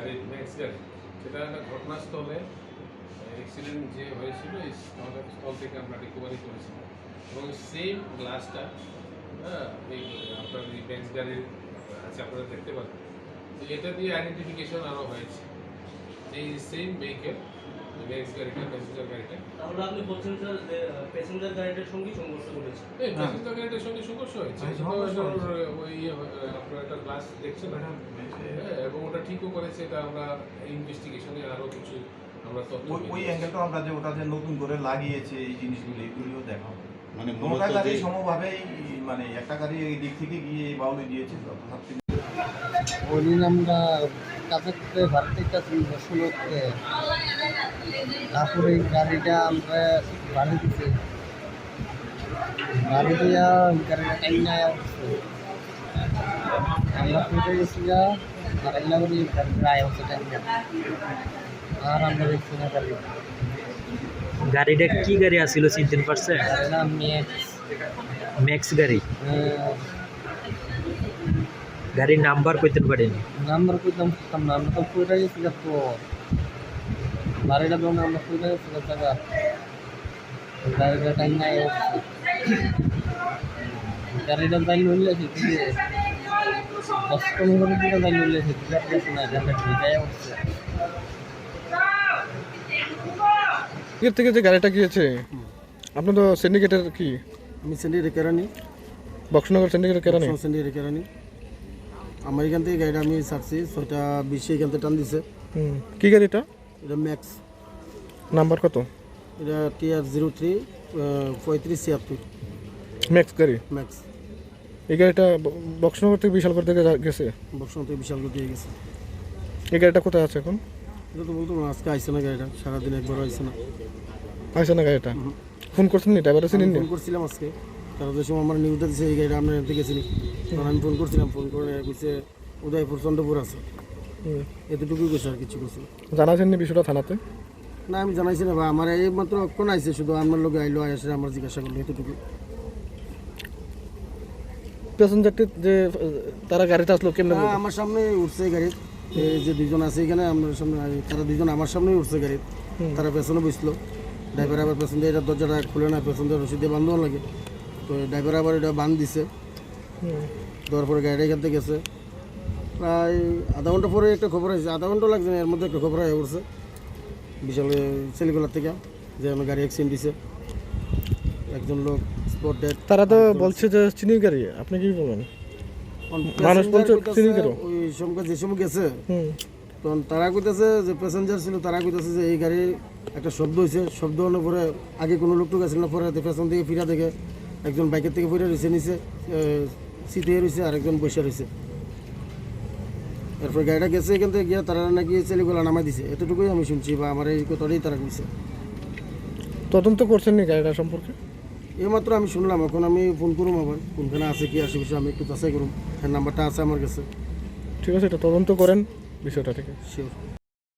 গাড়ি অ্যাক্সিডেন্ট গাড়ি সেটা একটা ঘটনাস্থলে অ্যাক্সিডেন্ট যে হয়েছিল, এই স্থল- থেকে আমরা রিকভারি করেছিলাম। এবং সেম গ্লাসটা হ্যাঁ এই, আপনার এই বেঞ্চ গাড়ির আছে, আপনারা দেখতে পাবেন তো এটা দিয়ে আইডেন্টিফিকেশন আরও হয়েছে। এই সেম ভেহিকেল গাড়িটা প্যাসেঞ্জার গাড়িটা তাহলে আপনি বলছেন স্যার যে প্যাসেঞ্জার গাড়িটার সঙ্গে সংঘর্ষ ঘটেছে। এই প্যাসেঞ্জার গাড়িটার সঙ্গে সংঘর্ষ হয়েছে। হ্যাঁ। ওই একটা গ্লাস দেখছেন। হ্যাঁ, এবং ওটা ঠিকও করেছে। এটা আমরা ইনভেস্টিগেশনে আরও কিছু আমরা ওই ওই। অ্যাঙ্গেলটা আমরা যে ওটা যে নতুন করে লাগিয়েছে এই জিনিসগুলো এগুলিও দেখাবো। মানে মূলত গাড়ি সমভাবেই মানে একটা গাড়ি এই দিক থেকে গিয়ে বাউলে দিয়েছে ওই দিন আমরা কাছে থেকে ভারতের কাছে শুনতে তারপরে এই গাড়িটা আমরা বাড়ি দিছি। বাড়ি দিয়া গাড়িটা টাইনা আমরা ফুটে গেছি যা টাইনা করি গাড়িটা আয় হচ্ছে টাইনা। আর আমরা দেখছি না গাড়ি। গাড়িটা কি গাড়ি আসছিল চিনতে পারছে গাড়িটা ম্যাক্স ম্যাক্স গাড়ি। গাড়ির নাম্বার কইতেন পারেনি। নাম্বার কইতাম করতাম না আমরা তো ফুটে গেছি যা তো। বাড়িটা যখন আমরা ফুটে গেছি জায়গা গাড়িটা আয় হচ্ছে গাড়িটা সেটি দশ পনেরো দিকে সেটি যাচ্ছে না গাড়িটা এর থেকে যে গাড়িটা গিয়েছে আপনার তো সিন্ডিকেটের কি? আমি সেন্ডি কেরানি। বক্সনগর সিন্ডিকেটের কেরানি? সেন্ডি কেরানি। আমার এখান থেকে গাড়িটা আমি ছাড়ছি ছয়টা বিশে এখান থেকে টান দিছে। কি গাড়িটা এটা? ম্যাক্স। নাম্বার কত? এটা টিআর জিরো থ্রি পঁয়ত্রিশ ছিয়াত্তর। ম্যাক্স গাড়ি? ম্যাক্স। এই গাড়িটা বক্সনগর থেকে বিশালগড় থেকে গেছে? বর্ষণ থেকে বিশাল গতি গেছে। এই গাড়িটা কোথায় আছে এখন? এটা তো বলতো আজকে আইসে না গাড়িটা সারাদিন একবারও আইসে না। আছে না গাড়িটা? ফোন করছেন নি? ড্রাইভারে নি? ফোন করছিলাম আজকে। তারা যে সময় আমার নিউজটা দিছে এই গাড়িটা আপনার এখান গেছিনি। তখন আমি ফোন করছিলাম ফোন করে কইছে উদয়পুর চন্দ্রপুর আছে। এতটুকুই কইছে আর কিছু কইছে জানাছেন নি বিষয়টা থানাতে? না আমি জানাইছি না বা আমার এই মাত্র অক্ষণ আইছে শুধু আমার লোক আইলো আসে আমার জিজ্ঞাসা করল এতটুকু প্যাসেঞ্জারটি যে তারা গাড়িটা আসলো কেমনে আমার সামনে উঠছে গাড়ি এই যে দুজন আছে এখানে আমার সামনে তারা দুজন আমার সামনেই উঠছে গাড়ি তারা পেছনে বসল। ড্রাইভার আবার পেছন দিয়ে এটা দরজাটা খুলে না পেছন দিয়ে রসিদ দিয়ে বান্ধব লাগে। তো ড্রাইভার আবার এটা বান্ধ দিছে। দেওয়ার পরে গাড়িটা এখান থেকে গেছে। প্রায় আধা ঘণ্টা পরে একটা খবর আছে আধা ঘণ্টা লাগছে না এর মধ্যে একটা খবর হয়ে উঠছে বিশাল ছেলেগুলার থেকে যে আমার গাড়ি অ্যাক্সিডেন্ট দিছে। একজন লোক স্পট ডেড তারা তো বলছে যে চিনি গাড়ি। আপনি কি বলেন মানুষ বলছে চিনি কেন? ওই সময় যে সময় গেছে। তখন তারা কইতেছে যে প্যাসেঞ্জার ছিল তারা কইতেছে যে এই গাড়ির একটা শব্দ হয়েছে শব্দ হওয়ার পরে আগে কোনো লোক টুক আসছিল না পরে পেছন থেকে ফিরা দেখে। একজন বাইকের থেকে ফিরে রয়েছে নিচে সিটে রয়েছে আর একজন বসে রয়েছে। এরপর গাড়িটা গেছে এখান থেকে গিয়ে তারা নাকি ছেলেগুলো নামাই দিছে। এতটুকুই আমি শুনছি বা আমার এই কথাটাই তারা কইছে। তদন্ত করছেন নি গাড়িটা সম্পর্কে? এইমাত্র আমি শুনলাম এখন আমি ফোন করুম আবার কোনখানে আছে কি আশেপাশে আমি একটু যাচাই করুম। এর নাম্বারটা আছে আমার কাছে। ঠিক আছে এটা তদন্ত করেন বিষয়টা থেকে। শিওর